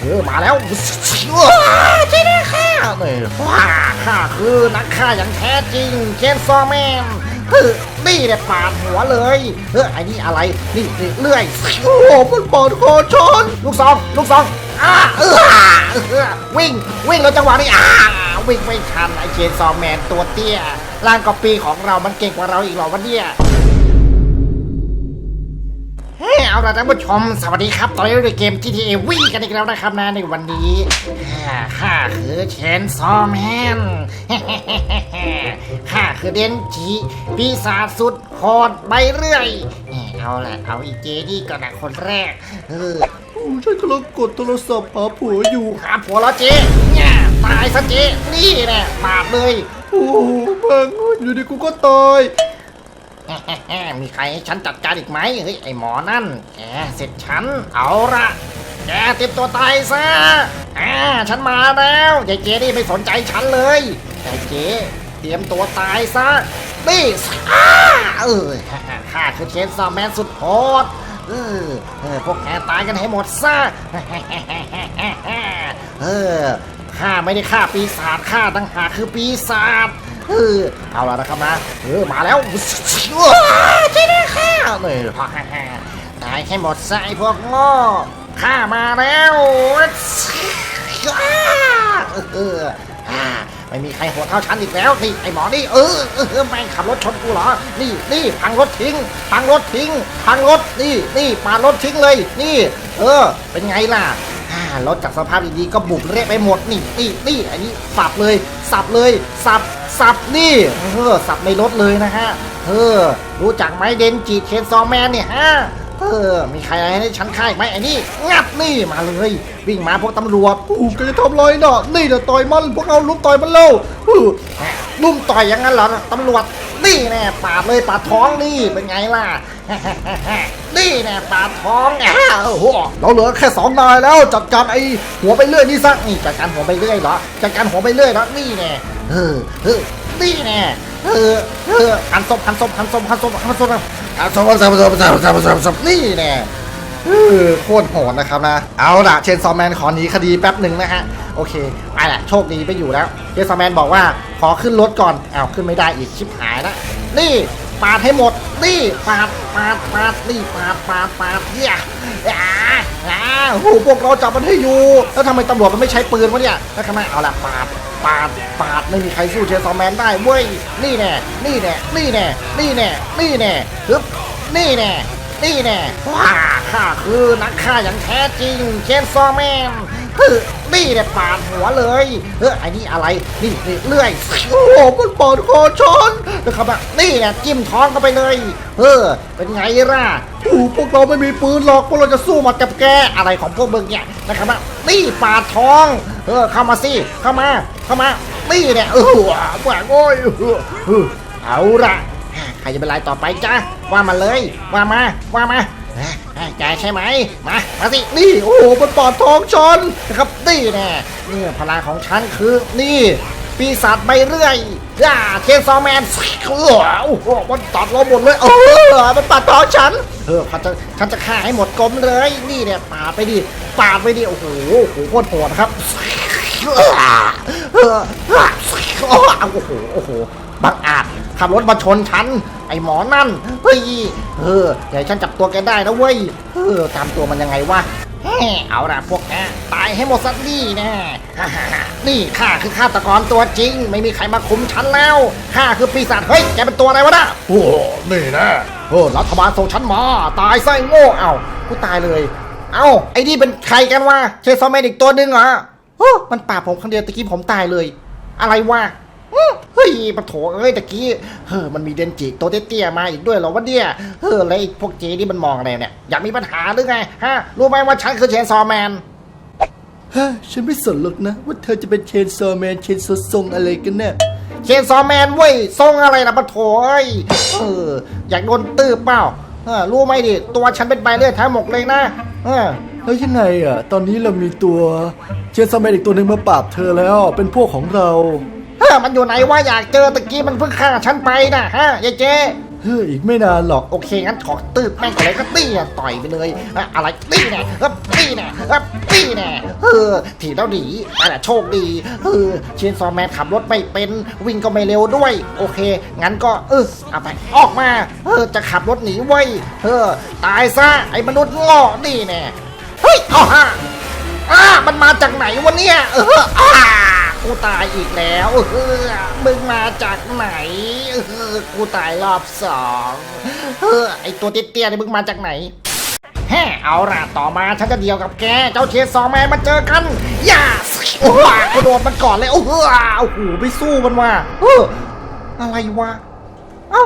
เออมาแล้วว้าใช่ไหมข้าเนี่ยว้าข้าคือนักฆ่าอย่างแท้จริงเชนซอแมนเออนี่เนี่ยปาดหัวเลย เออไอ้นี่อะไร นี่เลื่อย โอ้โหมันปาดคอชน ลูกซองลูกซองอ้าเออวิ่งวิ่งแล้วจังหวะนี้อ้าวิ่งไม่ทันไอเชนซอแมนตัวเตี้ยร่างกอปีของเรามันเก่งกว่าเราอีกหรอวะเนี่ย เฮ้ยเอาละท่านผู้ชม สวัสดีครับ ตอนนี้เราอยู่ในเกม GTA วิ่งกันอีกแล้วนะครับนะในวันนี้อ่าข้าคือเชนซอแมนข้าคือเดนจิปีศาจสุดโหดใบเรื่อย เอ้ยเอาละเอาอีเจนี่ก่อนนะคนแรกเออโอ้ฉันกำลังกดโทรศัพท์หาผัวอยู่หาผัวแล้วเจเนี่ยตายซะเจนี่แน่ปาดเลย โอ้มึงอยู่ดีกูก็ตาย มีใครให้ฉันจัดการอีกไหมเฮ้ยไอหมอนั่นแกเสร็จฉัน เอาละแกเตรียมตัวตายซะอ่าฉันมาแล้วยายเจนี่ไม่สนใจฉันเลยยายเจเตรียมตัวตายซะนี่อ้าเออข้าคือเชนซอมแมนสุดโหดเออเออพวกแกตายกันให้หมดซะเออข้าไม่ได้ฆ่าปีศาจข้าตั้งหาคือปีศาจ เออเอาละนะครับนะเออมาแล้วว้าใช่ไหมข้าเนี่ยตายให้หมดซะไอ้พวกโง่ข้ามาแล้วอ้าเอออ่าไม่มีใครโหดเท่าฉันอีกแล้วนี่ไอ้หมอนี่เออเออแม่งขับรถชนกูเหรอ นี่นี่พังรถทิ้ง พังรถทิ้ง พังรถนี่นี่ปาดรถทิ้งเลย นี่ เออ เป็นไงล่ะอ่ารถจากสภาพดีๆก็บุกเละไปหมดนี่นี่นี่อันนี้สับเลยสับเลยสับสับนี่เออสับในรถเลยนะฮะเออรู้จักไหมเดนจีเชนซอแมนเนี่ยฮะ เออ มีใครอะไรให้ฉันฆ่าอีกไหมไอ้นี่ งับนี่มาเลย วิ่งมาพวกตำรวจโอ้แกจะทำไรน่ะนี่นะต่อยมัน พวกเราลุมต่อยมันเร็วอื้ลุมต่อยอย่างนั้นเหรอตำรวจ นี่แน่ปาดเลยปาดท้องนี่เป็นไงล่ะ นี่แน่ปาดท้องอ้าวโหเราเหลือแค่สองนายแล้วจัดการไอ้หัวไปเรื่อยนี่ซะนี่จัดการหัวไปเรื่อยเหรอจัดการหัวไปเรื่อยเหรอนี่แน่เออเออนี่แน่ เออเออหันศพหันศพหันศพหันศพหันศพหันศพหันศพหันศพหันศพหันศพหันศพหันศพนี่แน่เออโคตรโหดนะครับนะ เอาละเชนซอมแมนขอหนีคดีแป๊บหนึ่งนะฮะ โอเคไปละโชคดีไปอยู่แล้ว เชนซอมแมนบอกว่าขอขึ้นรถก่อนเอ้าขึ้นไม่ได้อีกชิบหายละนี่ ปาดให้หมด นี่ปาดปาดปาดนี่ปาดปาดปาดเนี่ยอ่าอ่าโอ้โหพวกเราจับมันให้อยู่ แล้วทำไมตำรวจมันไม่ใช้ปืนวะเนี่ยแล้วทำไมเอาละปาดปาดปาดไม่มีใครสู้เชนซอมแมนได้เว้ยนี่แน่นี่แน่นี่แน่นี่แน่นี่แน่ฮึบนี่แน่นี่แน่ว้าข้าคือนักฆ่าอย่างแท้จริงเชนซอมแมนฮ้ย นี่แน่ปาดหัวเลยเออไอ้นี่อะไรนี่นี่เลื่อยโอ้โหมันปาดคอชนนะครับอะนี่แน่จิ้มท้องเข้าไปเลย เออ เป็นไงล่ะโอ้พวกเราไม่มีปืนหรอกพวกเราจะสู้มดกับแกอะไรของพวกมึงเนี่ยนะครับว่านี่ปาดท้อง เออเข้ามาสิเข้ามาเข้ามานี่เนี่ยเออแหวกโอ้ยเออเออเอาละใครจะเป็นไรต่อไปจ้าว่ามาเลยว่ามาว่ามา เอ้ยแกใช่ไหม มา มาสิ นี่ โอ้โหมันปาดท้องชนนะครับ นี่แน่นี่พลังของฉันคือนี่ ปีศาจใบเรื่อยย่าเคนซอแมนเออโอ้โหมันตัดเราหมดเลย เออ มันตัดท้องฉัน เออเขาจะฉันจะฆ่าให้หมดกลมเลย นี่เนี่ยปาดไปดิ ปาดไปดิ โอ้โหโอ้โหโคตรโหดนะครับเออเออโอ้โห โอ้โห บังอาจขับรถมาชนฉัน ไอหมอนั่นเฮ้ยเออเดี๋ยวฉันจับตัวแกได้นะเว้ยเออตามตัวมันยังไงวะแฮ่เอาละพวกแกตายให้หมดสักนี่แน่ฮ่าฮ่าฮ่านี่ข้าคือฆาตกรตัวจริง ไม่มีใครมาคุมฉันแล้วข้าคือปีศาจเฮ้ยแกเป็นตัวอะไรวะน่ะโอ้โหนี่นะเออรัฐบาลส่งฉันมา ตายไส้โง่เอ้ากูตายเลย เอ้าไอ้นี่เป็นใครกันวะเชซอมแมนอีกตัวหนึ่งเหรอเฮ้อมันป่าบผมครั้งเดียวตะกี้ผมตายเลย อะไรวะอื้อ เฮ้ยปะโถเอ้ยตะกี้เฮ้อมันมีเดนจิตัวเตี้ยๆมาอีกด้วยเหรอวะเนี่ยเฮ้อแล้วไอ้พวกเจนี่มันมองอะไรเนี่ย อยากมีปัญหาหรือไงฮะรู้ไหมว่าฉันคือเชนซอแมนฮะฉันไม่สนหรอกนะ ว่าเธอจะเป็นเชนซอว์แมนเชนซอว์ทรงอะไรกันแน่เชนซอแมนเว้ยทรงอะไรล่ะปะโถเอ้ยเอออยากโดนตืบเปล่าเออรู้ไหมดิ ตัวฉันเป็นใบเลือดทั้งหมดเลยนะเออแล้วยังไงอะ ตอนนี้เรามีตัวเชนซอว์แมนอีกตัวหนึ่งมาปราบเธอแล้ว เป็นพวกของเราเฮ้ย มันอยู่ไหนวะอยากเจอตะกี้มันเพิ่งฆ่าฉันไปนะฮะยายเจเฮ้ยอีกไม่นานหรอกโอเคงั้นขอตืบแม่งก่อนเลยก็ตี้อะต่อยไปเลยอะอะไรตี้แน่เฮ้ยตี้แน่เฮ้ยตี้แน่เออถีบแล้วหนีนั่นแหละโชคดีเออเชนซอแมนขับรถไม่เป็นวิ่งก็ไม่เร็วด้วย โอเค งั้นก็เออเอาไปออกมาเออจะขับรถหนีไว้ยเออตายซะไอ้มนุษย์โง่นี่แน่เฮ้ยเอาฮะอ้ามันมาจากไหนวะเนี่ยเอออ้า กูตายอีกแล้วเออมึงมาจากไหนเออกูตายรอบสองเออไอตัวเตี้ยๆนี่มึงมาจากไหนแฮ่เอาล่ะต่อมาฉันจะเดียวกับแก เจ้าเชสซองแมนมาเจอกัน อย่าโอ้โหกูโดนมันก่อนเลย โอ้โหโอ้โหไปสู้มันว่ะเอออะไรวะ เอ้า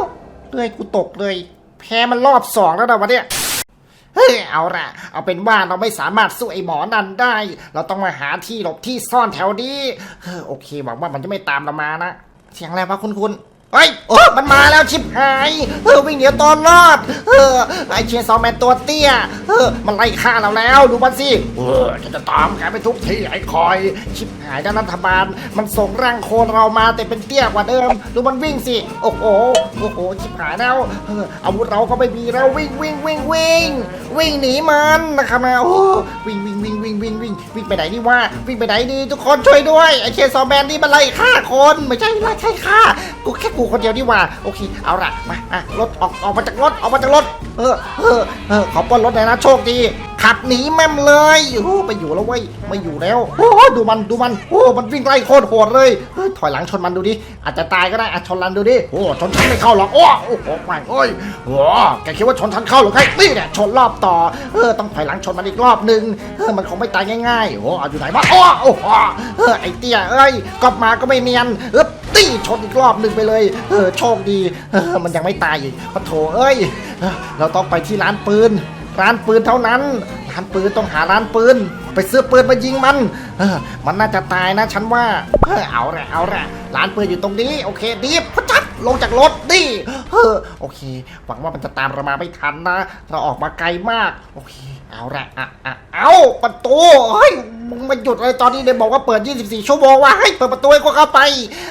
เลยกูตกเลย แพ้มันรอบสองแล้วนะวะเนี่ย เฮ้ยเอาละเอาเป็นว่าเราไม่สามารถสู้ไอ้หมอนันได้ เราต้องมาหาที่หลบที่ซ่อนแถวนี้ เฮ้ยโอเคหวังว่ามันจะไม่ตามเรามานะ เสียงอะไรวะคุณคุณ เฮ้ยโอ้มันมาแล้วชิบหายเออวิ่งเหนียวตอนรอดเออไอเชียร์ซอมแมนตัวเตี้ยเออมันไล่ฆ่าเราแล้วดูมันสิเออฉันจะตามแกไปทุกที่ไอ้คอย ชิบหายด้านรัฐบาล มันส่งร่างโคลนเรามาแต่เป็นเตี้ยกว่าเดิม ดูมันวิ่งสิ โอ้โหโอ้โหชิบหายแล้วเอออาวุธเราก็ไม่มีแล้ววิ่งวิ่งวิ่งวิ่งวิ่งหนีมันนะครับนะโอ้วิ่งวิ่งวิ่งวิ่งวิ่งวิ่งวิ่งไปไหนนี่ว่าวิ่งไปไหนดีทุกคนช่วยด้วยไอเชียร์ซอมแมนนี่มันไล่ฆ่าคนไม่ใช่ไล่ใช่ฆ่ากูแค่กูคนเดียวนี่หว่า โอเค เอาละมาอะรถออกออกมาจากรถออกมาจากรถ เออเออเออขอปล้นรถหน่อยนะโชคดี ขับหนีแม่มเลยโอ้ไปอยู่แล้วเว้ยไม่อยู่แล้วโอ้ดูมันดูมันโอ้มันวิ่งไล่โคตรโหดเลยเฮ้ยถอยหลังชนมันดูดิอาจจะตายก็ได้อะชนลันดูดิโอ้ชนฉันไม่เข้าหรอกโอ้โอ้โหแม่งเอ้ยโอ้แกคิดว่าชนฉันเข้าหรือไงนี่เนี่ยชนรอบต่อเออต้องถอยหลังชนมันอีกรอบนึงเออมันคงไม่ตายง่ายๆโอ้อาอยู่ไหนวะโอ้โอ้เออไอ้เตี้ยเอ้ยกลับมาก็ไม่เนียนเออตีชนอีกรอบหนึ่งไปเลย เออโชคดีเออมันยังไม่ตายอีกปะโถเอ้ยเราต้องไปที่ร้านปืน ร้านปืนเท่านั้น ร้านปืนต้องหาร้านปืน ไปซื้อปืนมายิงมัน เออ มันน่าจะตายนะฉันว่า เออเอาละเอาละร้านปืนอยู่ตรงนี้ โอเคดีพจัดลงจากรถดิเออโอเค หวังว่ามันจะตามเรามาไม่ทันนะ เราออกมาไกลมาก โอเค เอาละอะอะเอาประตูเฮ้ยมึงมาหยุดอะไรตอนนี้เนี่ยบอกว่าเปิด 24 ชั่วโมงว่าให้เปิดประตูให้กูเข้าไป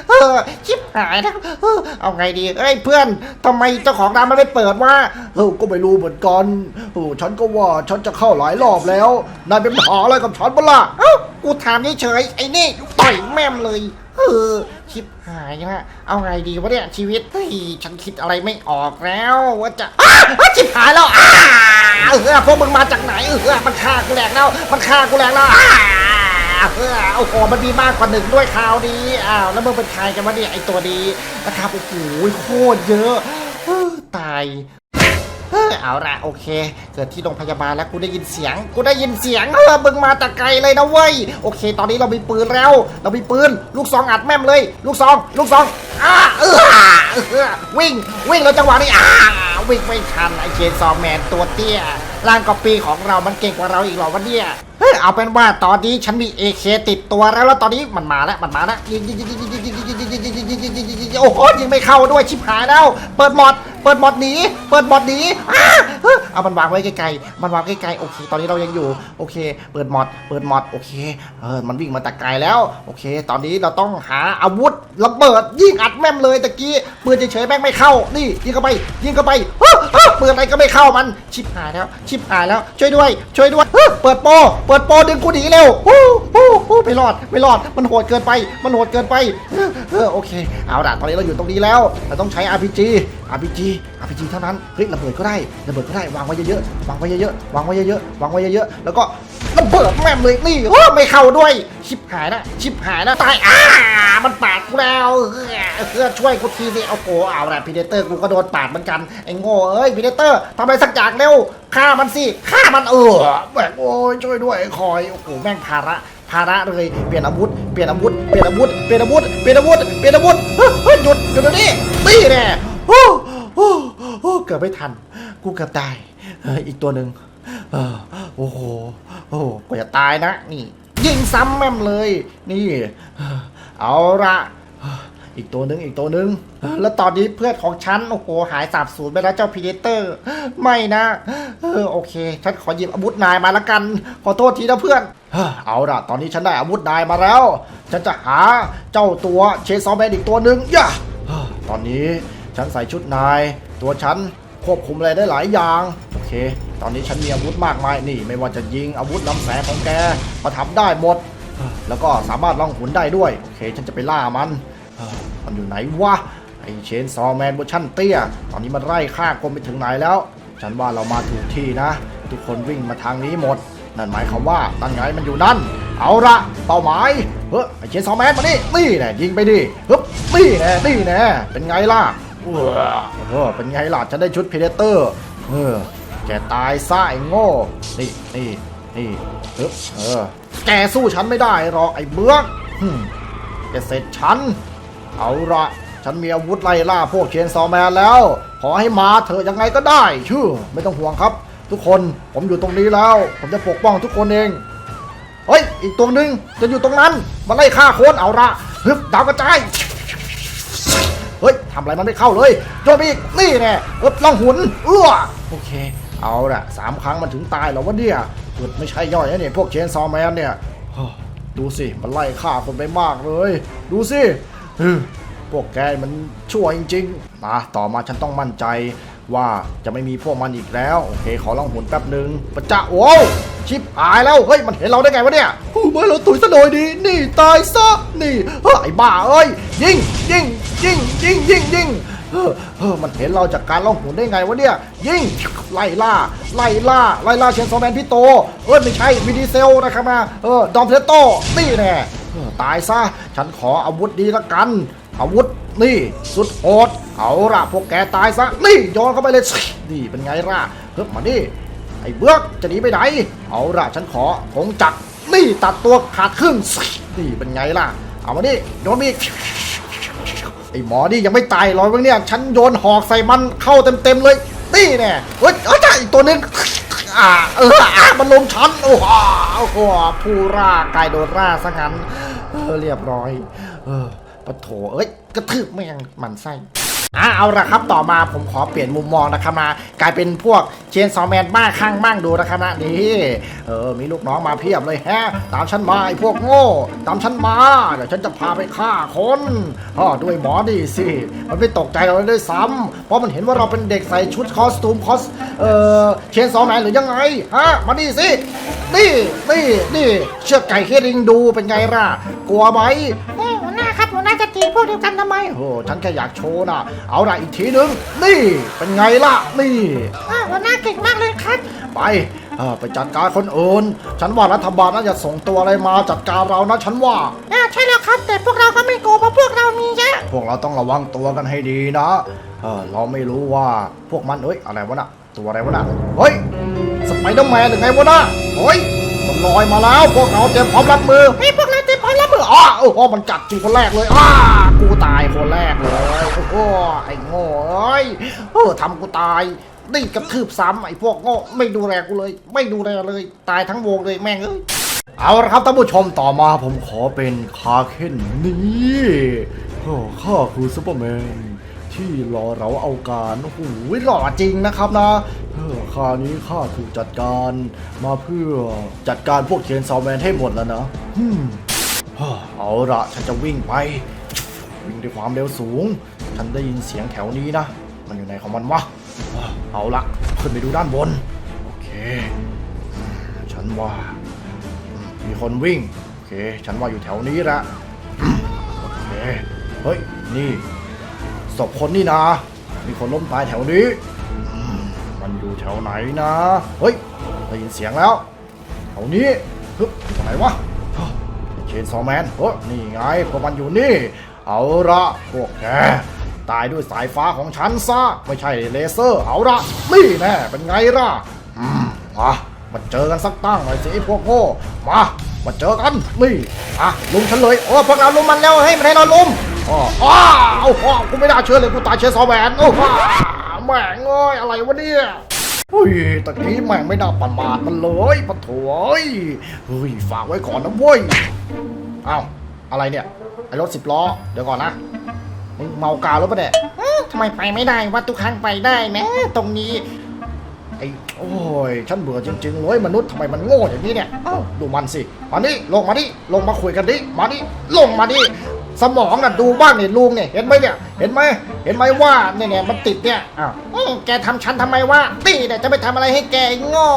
เออชิบหายนะเออเอาไงดีเอ้ยเพื่อนทำไมเจ้าของร้านมันไม่เปิดว่าเออก็ไม่รู้เหมือนกันโอ้ฉันก็ว่าฉันจะเข้าหลายรอบแล้วนายเป็นหาอะไรกับฉันบ้างล่ะเอ้ากูถามเฉยๆไอ้นี่ต่อยแม่มเลย เออชิบหายนะเอาไงดีวะเนี่ยชีวิตเฮ้ยฉันคิดอะไรไม่ออกแล้วว่าจะอ้าชิบหายแล้วอ้าเออพวกมึงมาจากไหนเออมันฆ่ากูแหลกแล้วมันฆ่ากูแหลกแล้วอ้าเออโอ้โหมันมีมากกว่าหนึ่งด้วยคราวนี้อ้าวแล้วมึงเป็นใครกันวะเนี่ยไอตัวดีนะครับโอ้โหโคตรเยอะเออตาย เฮ้ยเอาละโอเค เกิดที่โรงพยาบาลแล้วกูได้ยินเสียง กูได้ยินเสียงเออมึงมาต่ไกลเลยนะเว้ยโอเค ตอนนี้เรามีปืนแล้ว เรามีปืนลูกซองอัดแม่มเลย ลูกซอง ลูกซองอ้าเออวิ่งวิ่งแล้วจังหวะนี้อ้าวิ่งไม่ทันไอเชนซอมแมนตัวเตี้ยร่างกอปีของเรามันเก่งกว่าเราอีกหรอวะเนี่ยเฮ้ยเอาเป็นว่าตอนนี้ฉันมี AK ติดตัวแล้วแล้วตอนนี้มันมาแล้วมันมาแล้วยิงยิงยิงยิงยิงยิงยิงยิงยิงยิงยิงยิงยิงโอ้โหยิงไม่เข้าด้วยชิบหายแล้ว เปิดหมดเปิดหมดหนีเปิดหมดหนีอ้าเอามันวางไว้ไกลๆมันวางไกลๆโอเค ตอนนี้เรายังอยู่โอเค เปิดหมดเปิดหมดโอเคเออมันวิ่งมาแต่ไกลแล้วโอเค ตอนนี้เราต้องหาอาวุธระเบิดยิงอัดแม่มเลยตะกี้ปืนเฉยๆแม่งไม่เข้านี่ยิงเข้าไปยิงเข้าไปเปืนอะไรก็ไม่เข้ามันชิบหายแล้ว ชิบหายแล้วช่วยด้วย ช่วยด้วยเปิดโปเปิดโปดึงกูหนีเร็วโอ้โหโอ้ไม่รอดไม่รอดมันโหดเกินไป มันโหดเกินไปเออเออโอเค เอาล่ะตอนนี้เราอยู่ตรงนี้แล้วเราต้องใช้ RPG RPG RPG เท่านั้นเฮ้ยระเบิดก็ได้ระเบิดก็ได้วางไว้เยอะๆวางไว้เยอะๆวางไว้เยอะๆวางไว้เยอะๆแล้วก็ระเบิดแม่มเลยนี่โอ้ไม่เข้าด้วย ชิบหายนะชิบหายนะตายอ้ามันปาดกูแล้วเออเออช่วยกูทีสิโอ้โหเอาละพีเดเตอร์กูก็โดนปาดเหมือนกันไอ้โง่เอ้ยพีเดเตอร์ทำอะไรสักอย่างเร็วฆ่ามันสิฆ่ามันเออแม่งโอ้ยช่วยด้วยคอยโอ้โหแม่งภาระภาระเลยเปลี่ยนอาวุธเปลี่ยนอาวุธเปลี่ยนอาวุธเปลี่ยนอาวุธเปลี่ยนอาวุธเปลี่ยนอาวุธเฮ้ยหยุดหยุดเดี๋ยวนี้ตีแน่ โอ้เกือบไม่ทัน กูเกือบตายอีกตัวหนึ่งโอ้โหโอ้กว่าจะตายนะ นี่ ยิงซ้ำแม่มเลย นี่ เอาละอีกตัวหนึ่งอีกตัวหนึ่งแล้วตอนนี้เพื่อนของฉัน โอ้โห หายสาบสูญไปแล้วเจ้าพีเดเตอร์ ไม่นะเออโอเค ฉันขอหยิบอาวุธนายมาละกัน ขอโทษทีนะเพื่อน เอาละตอนนี้ฉันได้อาวุธนายมาแล้ว ฉันจะหาเจ้าตัวเชซอแมนอีกตัวหนึ่งย่าตอนนี้ ฉันใส่ชุดนาย ตัวฉันควบคุมอะไรได้หลายอย่าง โอเค ตอนนี้ฉันมีอาวุธมากมายนี่ ไม่ว่าจะยิงอาวุธลำแสงของแกก็ทำได้หมด แล้วก็สามารถล่องหุนได้ด้วย โอเค ฉันจะไปล่ามัน มันอยู่ไหนวะไอเชนซอแมนเวอร์ชันเตี้ย ตอนนี้มันไล่ฆ่ากลมไปถึงไหนแล้ว ฉันว่าเรามาถูกที่นะ ทุกคนวิ่งมาทางนี้หมด นั่นหมายความว่านั่นไงมันอยู่นั่น เอาละเป้าหมาย เฮ้ยไอเชนซอแมนมานี่นี่แน่ยิงไปดิฮึบนี่แน่นี่แน่เป็นไงล่ะ เออเออเป็นไงล่ะฉันได้ชุดพีเดเตอร์ เออ แกตายซะไอ้โง่ นี่นี่นี่ฮึบเออ แกสู้ฉันไม่ได้หรอกไอ้เบื้องแกเสร็จฉัน เอาละฉันมีอาวุธไล่ล่าพวกเชนซอแมนแล้ว ขอให้มาเถอะยังไงก็ได้ ชื่อ ไม่ต้องห่วงครับ ทุกคนผมอยู่ตรงนี้แล้ว ผมจะปกป้องทุกคนเองเฮ้ย อีกตัวหนึ่งจะอยู่ตรงนั้นมาไล่ฆ่าคนเอาละฮึบดาวกระจาย เฮ้ยทำอะไรมันไม่เข้าเลยโยนไปอีกนี่แน่เอบล่องหุนอื้อโอเค เอาละสามครั้งมันถึงตายแล้ววะเนี่ยเกิดไม่ใช่ย่อยนะเนี่ยพวกเชนซอมแมนเนี่ยดูสิมันไล่ฆ่าคนไปมากเลย ดูสิพวกแกมันชั่วจริงๆมาต่อมาฉันต้องมั่นใจ ว่าจะไม่มีพวกมันอีกแล้ว โอเค ขอล่องหุนแป๊บหนึ่งประจะโอ้ชิบหายแล้ว เฮ้ย มันเห็นเราได้ไงวะเนี่ยโอ้ไม่เราตุยซะหน่อยดี นี่ตายซะ นี่เฮ้ยไอ้บ้าเอ้ย ยิง ยิง ยิง ยิง ยิง ยิงเออเออมันเห็นเราจากการล่องหุนได้ไงวะเนี่ย ยิง ไล่ล่า ไล่ล่า ไล่ล่าเชนซอแมนพี่โต เออไม่ใช่วิดีเซลนะครับนะเออ ดอมเพลโตนี่แน่เออตายซะ ฉันขออาวุธดีละกัน อาวุธนี่ สุดโหด เอาละพวกแกตายซะ นี่โยนเข้าไปเลย นี่เป็นไงล่ะเฮ้ยมาดิไอ้เบือกจะหนีไปไหน เอาละฉันขอกงจัก นี่ตัดตัวขาดครึ่งนี่เป็นไงล่ะ เอามาดิโยนมีไอ้หมอนี่ยังไม่ตายรอกวะเนี่ย ฉันโยนหอกใส่มันเข้าเต็มๆเลย นี่แน่เฮ้ยเอ้ยจ้าอีกตัวนึงอ่าเอออะมันลงฉันโอ้โหโอ้โหผู้ร่ากายโดนร่าซะงั้นเออเรียบร้อย เออปะโถเอ้ยกระทืบไม่งมันไส้ อะเอาละครับต่อมาผมขอเปลี่ยนมุมมองนะครับมากลายเป็นพวกเชนซอแมนบ้าข้างบ้างดูนะครับนะนี่เออมีลูกน้องมาเพียบเลยแฮะตามฉันมาไอ้พวกโง่ตามฉันมาเดี๋ยวฉันจะพาไปฆ่าคนอ๋อด้วยหมอดีสิมันไม่ตกใจเราเลยด้วยซ้ำเพราะมันเห็นว่าเราเป็นเด็กใส่ชุดคอสตูมคอสเออเชนซอแมนหรือยังไงฮะมาดิสินี่นี่นี่เชือกไก่เคริงดูเป็นไงล่ะกลัวไหม ตีพวกเดียวกันทำไมโอ้ฉันแค่อยากโชว์นะเอาละอีกทีหนึ่งนี่เป็นไงล่ะ นี่อ้าวหัวหน้าเก่งมากเลยครับ ไปเออไปจัดการคนอื่น ฉันว่ารัฐบาลน่าจะส่งตัวอะไรมาจัดการเรานะ ฉันว่าอ่าใช่แล้วครับ แต่พวกเราก็ไม่โกลัวเพราะพวกเรามีเยอะพวกเราต้องระวังตัวกันให้ดีนะ เออเราไม่รู้ว่าพวกมันเอ้ยอะไรวะน่ะ ตัวอะไรวะน่ะ เฮ้ย สไปเดอร์แมนหรือไงวะน่ะเฮ้ยมันลอยมาแล้ว พวกเราเตรียมพร้อมรับมือ เฮ้ยพวก อ้าโอ้โหมันกัดจริงคนแรกเลยอ้ากูตายคนแรกเลยโอ้โหไอ้โง่เอ้ยเออทำกูตายนี่กระทืบซ้ำไอ้พวกโง่ไม่ดูแลกูเลย ไม่ดูแลเลย ตายทั้งวงเลยแม่งเอ้ยเอาละครับท่านผู้ชมต่อมาผมขอเป็นคาเคนนี่โอ้ข้าคือซูเปอร์แมนที่รอเราเอาการโอ้โหหล่อจริงนะครับนะเออคราวนี้ข้าถูกจัดการมาเพื่อจัดการพวกเชนซอว์แมนให้หมดแล้วนะอืม เอาละฉันจะวิ่งไป วิ่งด้วยความเร็วสูง ฉันได้ยินเสียงแถวนี้นะ มันอยู่ไหนของมันวะ เอาละขึ้นไปดูด้านบน โอเค ฉันว่า มีคนวิ่ง โอเค ฉันว่าอยู่แถวนี้ละโอเค เฮ้ย นี่ศพคนนี่นะ มีคนล้มตายแถวนี้ มันอยู่แถวไหนนะ เฮ้ย ได้ยินเสียงแล้ว แถวนี้ฮึบไหนวะ เชนซอแมนเฮ้ยนี่ไงพวกมันอยู่นี่ เอาละพวกแกตายด้วยสายฟ้าของฉันซะ ไม่ใช่เลเซอร์ เอาละนี่แน่เป็นไงล่ะอืมมามาเจอกันสักตั้งหน่อยสิพวกโง่มามาเจอกันนี่อะลุมฉันเลยโอ้พวกเราลุมมันแล้วให้มันให้เราลุมอ๋ออ้าวอ้าวกูไม่น่าเชื่อเลยกูตายเชนซอว์แมนโอ้ว้าแม่งเอ้ยอะไรวะเนี่ย อุ้ยตะกี้แม่งไม่น่าประมาทมันเลยปะถเอ้ยเฮ้ยฝากไว้ก่อนนะเว้ยอ้าวอะไรเนี่ยไอ้รถสิบล้อเดี๋ยวก่อนนะมึงเมากาวรือเปล่าเนี่ยทำไมไปไม่ได้ว่าทุกครั้งไปได้แม้ตรงนี้ไอ้โอ้ยฉันเบื่อจริงๆเลยมนุษย์ทำไมมันโง่อย่างนี้เนี่ยเอ้าดูมันสิมาดิลงมาดิลงมาคุยกันดิมาดิลงมาดิ สมองน่ะดูบ้างเนี่ยลุงเนี่ยเห็นไหมเนี่ยเห็นไหมเห็นไหมว่าเนี่ยเนี่ยมันติดเนี่ยอ้าวอืมแกทำฉันทำไมวะนี่แน่จะไปทำอะไรให้แกไอ้โง่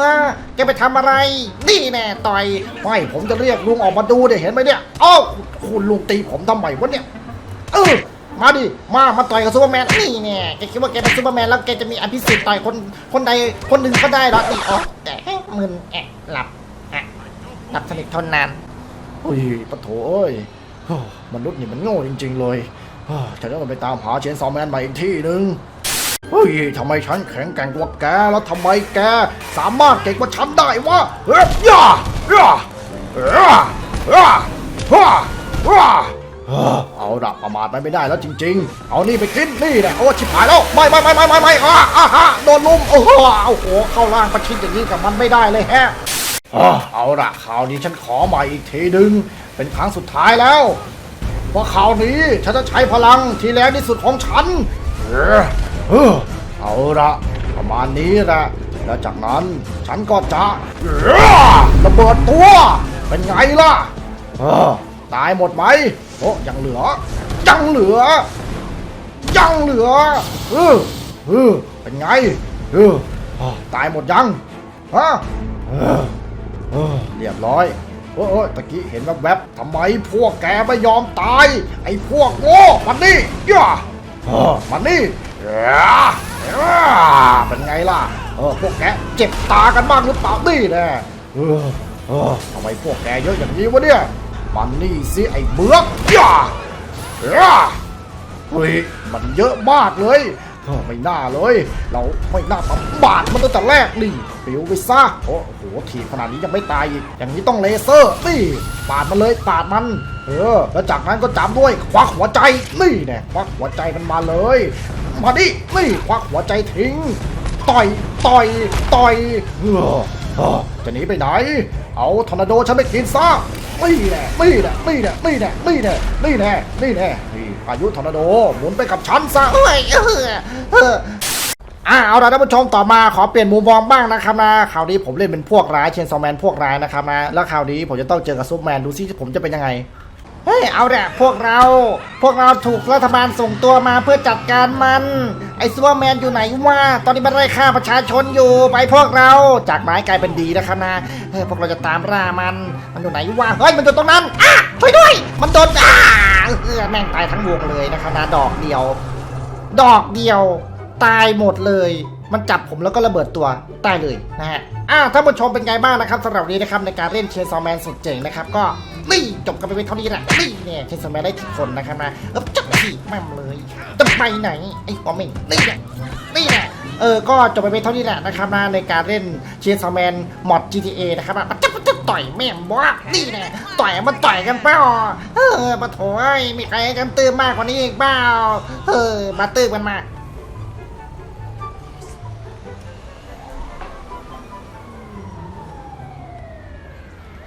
อ่าแกไปทำอะไรนี่แน่ต่อยไม่ผมจะเรียกลุงออกมาดูเนี่ยเห็นไหมเนี่ยเอ้าคุณลุงตีผมทำไมวะเนี่ยเออ มาดิ มา มาต่อยกับซูเปอร์แมน นี่แน่แกคิดว่าแกเป็นซูเปอร์แมนแล้วแกจะมีอภิสิทธิ์ต่อยคนคนใดคนหนึ่งก็ได้เหรอนี่อ๋อแต่มึนแอะหลับแอะหลับสนิททนนานโอ้ยปะโถเอ้ยโอ้ มนุษย์นี่มันโง่จริง ๆ เลยเฮ้ยฉันต้องไปตามหาเชนซอว์แมนใหม่อีกที่หนึ่งเฮ้ยทำไมฉันแข็งแกร่งกว่าแก แล้วทำไมแก สามารถเก่งกว่าฉันได้วะเฮ้ยย่าย่าย่าย่าย่าย่าเอาละประมาทไปไม่ได้แล้วจริง ๆ เอานี่ไปกินนี่แหละโอ้ชิบหายแล้วไม่ไม่ไม่ไม่ไม่ไม่อ่าอ่าฮะโดนลุมโอ้โหโอ้โหเข้าล่างประชิดอย่างนี้กับมันไม่ได้เลยแฮะ เอาละคราวนี้ฉันขอใหม่อีกทีหนึ่งเป็นครั้งสุดท้ายแล้ว เพราะคราวนี้ฉันจะใช้พลังที่แรงที่สุดของฉัน เออเออเอาละประมาณนี้แหละ แล้วจากนั้นฉันก็จะระเบิดตัว เป็นไงล่ะเออตายหมดไหมโอ้ยังเหลือ ยังเหลือ ยังเหลือเออเออเป็นไงเออตายหมดยังฮะเออ เออเรียบร้อยโอ้ยตะกี้เห็นแวบๆทำไมพวกแกไม่ยอมตาย ไอ้พวกโง่มันนี่ย่าเออมันนี่เออเอ้อเป็นไงล่ะเออพวกแกเจ็บตากันบ้างหรือเปล่านี่แน่เออเออทำไมพวกแกเยอะอย่างนี้วะเนี่ยมันนี่สิไอ้เบือกย่าเออเฮ้ยมันเยอะมากเลยเออไม่น่าเลย เราไม่น่าทำบาดมันตั้งแต่แรกนี่ปิวไปซะโอ้โห ถีบขนาดนี้ยังไม่ตายอีก อย่างนี้ต้องเลเซอร์นี่ปาดมันเลยปาดมัน เออ แล้วจากนั้นก็จำด้วยควักหัวใจนี่แน่ควักหัวใจมันมาเลย มาดินี่ควักหัวใจทิ้ง ต่อยต่อยต่อยเออเออจะหนีไปไหน เอาทอร์นาโดฉันไปกินซะนี่แน่นี่แน่นี่แน่นี่แน่นี่แน่นี่แน่นี่แน่นี่พายุทอร์นาโดหมุนไปกับฉันซะเฮ้ยเออ อ่าเอาละท่านผู้ชมต่อมาขอเปลี่ยนมุมมองบ้างนะครับนะคราวนี้ผมเล่นเป็นพวกร้ายเชนซอแมนพวกร้ายนะครับนะแล้วคราวนี้ผมจะต้องเจอกับซุปแมนดูซิผมจะเป็นยังไงเฮ้ยเอาแหละพวกเราพวกเราถูกรัฐบาลส่งตัวมาเพื่อจัดการมัน ไอ้ซูเปอร์แมนอยู่ไหนวะตอนนี้มันไล่ฆ่าประชาชนอยู่ไปพวกเราจากร้กลายเป็นดีนะครับนะเฮ้ยพวกเราจะตามล่ามันมันอยู่ไหนวะเฮ้ยมันอยู่ตรงนั้นอะช่วยด้วย มันโดนอ่าเออแม่งตายทั้งวงเลยนะครับนะดอกเดียว ดอกเดียว ตายหมดเลย มันจับผมแล้วก็ระเบิดตัวตายเลยนะฮะอ้าวท่านผู้ชมเป็นไงบ้างนะครับสำหรับนี้นะครับในการเล่นเชนซอแมนสุดเจ๋งนะครับก็นี่จบกันไปเป็นเท่านี้แหละนี่เนี่ยเชนซอแมนได้ทุกคนนะครับนะเออจับที่แม่มเลยจะไปไหนไอ้ออมเองนี่แหละนี่แหละเออ ก็จบไปเป็นเท่านี้แหละนะครับนะในการเล่นเชนซอแมนมอด GTA นะครับนะมันจะมันจะต่อยแม่บ้านี่แหละต่อยมันต่อยกันเปล่าเออปะโถอยมีใครกันตื้มมากกว่านี้อีกเปล่าเออมาตื้มกันมา